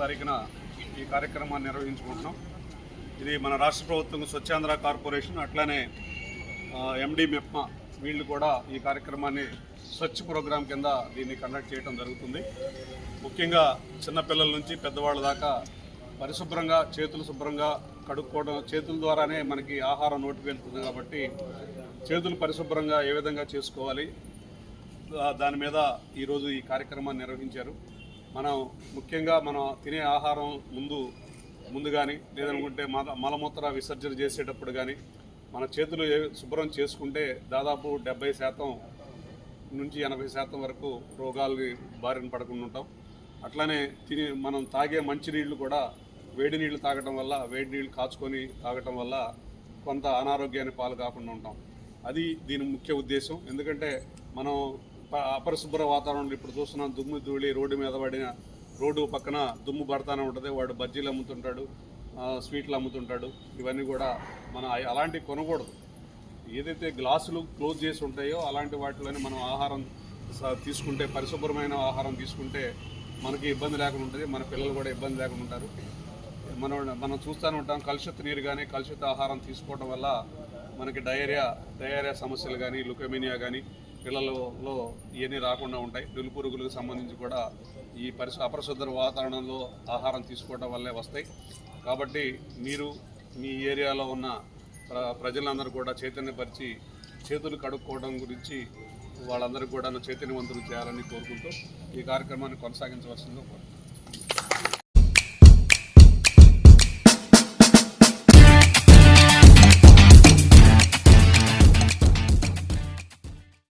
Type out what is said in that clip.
తారీఖున ఈ కార్యక్రమాన్ని నిర్వహించుకుంటున్నాం. ఇది మన రాష్ట్ర ప్రభుత్వం స్వచ్ఛాంధ్ర కార్పొరేషన్ అట్లానే ఎండి మెప్మా వీళ్ళు కూడా ఈ కార్యక్రమాన్ని స్వచ్ఛ ప్రోగ్రాం కింద దీన్ని కండక్ట్ చేయడం జరుగుతుంది. ముఖ్యంగా చిన్నపిల్లల నుంచి పెద్దవాళ్ళ దాకా పరిశుభ్రంగా చేతులు శుభ్రంగా కడుక్కోవడం చేతుల ద్వారానే మనకి ఆహారం నోటికి వెళ్తుంది కాబట్టి చేతులు పరిశుభ్రంగా ఏ విధంగా చేసుకోవాలి దాని మీద ఈరోజు ఈ కార్యక్రమాన్ని నిర్వహించారు. మనం ముఖ్యంగా మనం తినే ఆహారం ముందు ముందు కానీ లేదనుకుంటే మల మలమూత్ర విసర్జన చేసేటప్పుడు కానీ మన చేతులు ఏ- శుభ్రం చేసుకుంటే దాదాపు డెబ్బై శాతం నుంచి ఎనభై శాతం వరకు రోగాలని బారిన పడకుండా ఉంటాం. అట్లానే తిని మనం తాగే మంచినీళ్ళు కూడా వేడి నీళ్ళు తాగటం వల్ల వేడి నీళ్ళు కాచుకొని తాగటం వల్ల కొంత అనారోగ్యాన్ని పాలు కాకుండా ఉంటాం. అది దీని ముఖ్య ఉద్దేశం. ఎందుకంటే మనం అపరిశుభ్ర వాతావరణం ఇప్పుడు చూస్తున్నాం. దుమ్ము ధూళి రోడ్డు మీద పడిన రోడ్డు పక్కన దుమ్ము పడతానే ఉంటుంది. వాడు బజ్జీలు అమ్ముతుంటాడు స్వీట్లు అమ్ముతుంటాడు. ఇవన్నీ కూడా మనం అలాంటివి కొనకూడదు. ఏదైతే గ్లాసులు క్లోజ్ చేసి ఉంటాయో అలాంటి వాటిలోనే మనం ఆహారం స- తీసుకుంటే పరిశుభ్రమైన ఆహారం తీసుకుంటే మనకి ఇబ్బంది లేకుండా ఉంటుంది. మన పిల్లలు కూడా ఇబ్బంది లేకుండా ఉంటారు. మనం మనం చూస్తూనే ఉంటాం కలుషిత నీరు కానీ కలుషిత ఆహారం తీసుకోవడం వల్ల మనకి డయేరియా డయేరియా సమస్యలు కానీ లుకెమినియా కానీ పిల్లలలో ఇవన్నీ రాకుండా ఉంటాయి. నులు పురుగులకు సంబంధించి కూడా ఈ పరిశు అపరిశుద్ధ వాతావరణంలో ఆహారం తీసుకోవడం వల్లే వస్తాయి. కాబట్టి మీరు మీ ఏరియాలో ఉన్న ప్ర ప్రజలందరూ కూడా చైతన్యపరిచి చేతులు కడుక్కోవడం గురించి వాళ్ళందరికీ కూడా చైతన్యవంతులు చేయాలని కోరుకుంటూ ఈ కార్యక్రమాన్ని కొనసాగించవలసిందిగా కోరుతున్నాను.